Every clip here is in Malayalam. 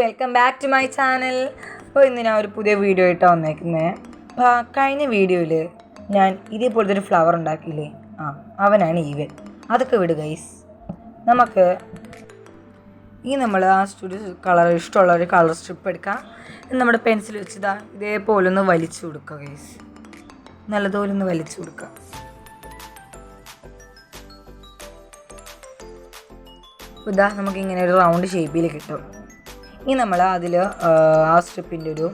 Welcome back to my channel അപ്പോൾ ഇന്ന് ഞാൻ ഒരു പുതിയ വീഡിയോ ആയിട്ടാണ് വന്നേക്കുന്നത് അപ്പോൾ കഴിഞ്ഞ വീഡിയോയിൽ ഞാൻ ഇതേപോലത്തെ ഒരു ഫ്ലവർ ഉണ്ടാക്കിയില്ലേ? ആ അവനാണ് ഈവൻ അതൊക്കെ വിട് ഗൈസ് നമുക്ക് ഈ നമ്മൾ ആ സ്റ്റുഡിയോ കളർ ഇഷ്ടമുള്ള ഒരു കളർ സ്ട്രിപ്പ് എടുക്കാം. നമ്മുടെ പെൻസിൽ വെച്ചിതാ. ഇതേപോലെ ഒന്ന് വലിച്ചു കൊടുക്കുക ഗൈസ് നല്ലതുപോലെ ഒന്ന് വലിച്ചു കൊടുക്കുക. ഇതാ നമുക്ക് ഇങ്ങനെ ഒരു റൗണ്ട് ഷേപ്പിൽ കിട്ടും. ഇനി നമ്മൾ അതിൽ ആ സ്ട്രിപ്പിന്റെ ഒരു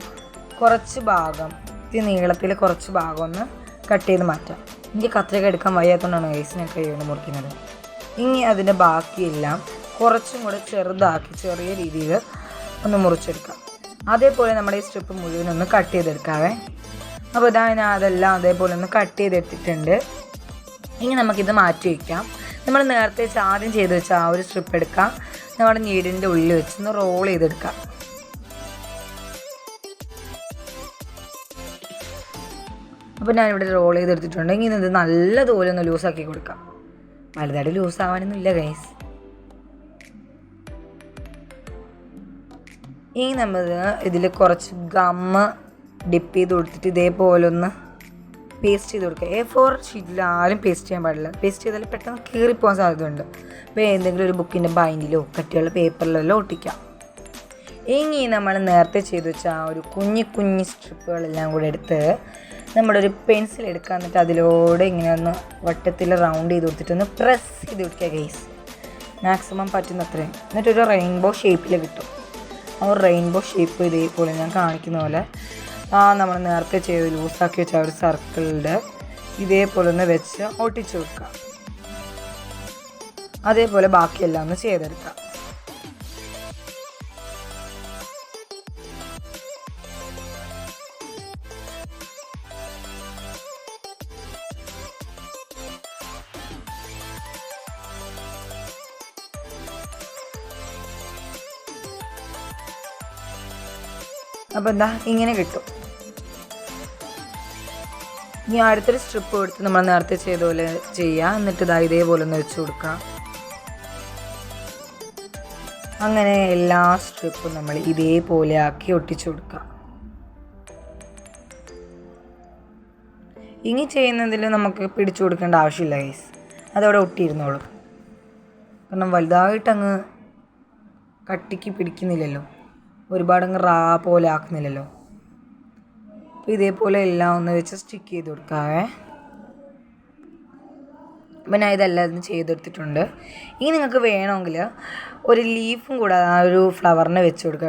കുറച്ച് ഭാഗം ഈ നീളത്തിൽ കുറച്ച് ഭാഗം ഒന്ന് കട്ട് ചെയ്ത് മാറ്റാം. എനിക്ക് കത്രിക എടുക്കാൻ വയ്യാത്തതുകൊണ്ടാണ് ഐസിനൊക്കെ കൊണ്ട് മുറിക്കുന്നത്. ഇനി അതിന്റെ ബാക്കിയെല്ലാം കുറച്ചും കൂടെ ചെറുതാക്കി ചെറിയ രീതിയിൽ ഒന്ന് മുറിച്ചെടുക്കാം. അതേപോലെ നമ്മുടെ ഈ സ്ട്രിപ്പ് മുഴുവൻ ഒന്ന് കട്ട് ചെയ്തെടുക്കാവേ. അപ്പോൾ ഇതാ ഞാൻ അതെല്ലാം അതേപോലെ ഒന്ന് കട്ട് ചെയ്തെടുത്തിട്ടുണ്ട്. ഇനി നമുക്കിത് മാറ്റി വയ്ക്കാം നമ്മൾ നേരത്തെ വെച്ച് ആദ്യം ചെയ്ത് വെച്ച ആ ഒരു സ്ട്രിപ്പ് എടുക്കാം. നമ്മുടെ നീടിന്റെ ഉള്ളിൽ വെച്ച് ഒന്ന് റോൾ ചെയ്തെടുക്കാം. അപ്പോൾ ഞാനിവിടെ റോൾ ചെയ്തെടുത്തിട്ടുണ്ടെങ്കിൽ ഇത് നല്ലതുപോലെ ഒന്ന് ലൂസാക്കി കൊടുക്കാം. വലുതായിട്ട് ലൂസ് ആവാനൊന്നുമില്ല ഗൈസ് ഇനി നമ്മൾ ഇതിൽ കുറച്ച് ഗമ്മ് ഡിപ്പ് ചെയ്ത് കൊടുത്തിട്ട് ഇതേപോലെ ഒന്ന് പേസ്റ്റ് ചെയ്ത് കൊടുക്കുക. എ ഫോർ ഷീറ്റിൽ ആരും പേസ്റ്റ് ചെയ്യാൻ പാടില്ല. പേസ്റ്റ് ചെയ്താൽ പെട്ടെന്ന് കീറിപ്പോകാൻ സാധ്യതയുണ്ട്. അപ്പോൾ എന്തെങ്കിലും ഒരു ബുക്കിന്റെ ബൈൻഡിലോ കട്ടിയുള്ള പേപ്പറിലോ ഒട്ടിക്കാം. ഇനി നമ്മൾ നേരത്തെ ചെയ്ത് വെച്ച ആ ഒരു കുഞ്ഞു കുഞ്ഞു സ്ട്രിപ്പുകളെല്ലാം കൂടെ എടുത്ത് നമ്മുടെ ഒരു പെൻസിൽ എടുക്കുക. എന്നിട്ട് അതിലൂടെ ഇങ്ങനെ ഒന്ന് വട്ടത്തിൽ റൗണ്ട് ചെയ്ത് കൊടുത്തിട്ട് ഒന്ന് പ്രസ് ചെയ്ത് കൊടുക്കുക ഗൈസ് മാക്സിമം പറ്റുന്ന അത്രയും എന്നിട്ടൊരു റെയിൻബോ ഷേപ്പിൽ കിട്ടും. ആ റെയിൻബോ ഷേപ്പ് ഇതേപോലെ ഞാൻ കാണിക്കുന്ന പോലെ ആ നമ്മൾ നേരത്തെ ചെയ്ത് ലൂസാക്കി വെച്ച ഒരു സർക്കിളിന്റെ ഇതേപോലെ ഒന്ന് വെച്ച് ഒട്ടിച്ചു വെക്കുക അതേപോലെ ബാക്കിയെല്ലാം ഒന്ന് ചെയ്തെടുക്കാം. അപ്പോൾ എന്താ ഇങ്ങനെ കിട്ടും. ഇനി അടുത്തൊരു സ്ട്രിപ്പ് എടുത്ത് നമ്മൾ നേരത്തെ ചെയ്ത പോലെ ചെയ്യുക എന്നിട്ട് ഇതാ ഇതേപോലെ ഒന്ന് വെച്ച് കൊടുക്കാം. അങ്ങനെ എല്ലാ സ്ട്രിപ്പും നമ്മൾ ഇതേപോലെ ആക്കി ഒട്ടിച്ചു കൊടുക്കാം. ഇനി ചെയ്യുന്നതിൽ നമുക്ക് പിടിച്ചു കൊടുക്കേണ്ട ആവശ്യമില്ല ഗൈസ് അതവിടെ ഒട്ടിയിരുന്നോളും. കാരണം വലുതായിട്ടങ്ങ് കട്ടിക്ക് പിടിക്കുന്നില്ലല്ലോ. ഒരുപാടങ്ങ് റാ പോലെ ആക്കുന്നില്ലല്ലോ. അപ്പോൾ ഇതേപോലെ എല്ലാം ഒന്ന് വെച്ച് സ്റ്റിക്ക് ചെയ്ത് കൊടുക്കാവേ. അപ്പം ഞാൻ ഇതെല്ലാം ചെയ്തെടുത്തിട്ടുണ്ട്. ഇനി നിങ്ങൾക്ക് വേണമെങ്കിൽ ഒരു ലീഫും കൂടെ ആ ഒരു ഫ്ലവറിനെ വെച്ച് കൊടുക്കുക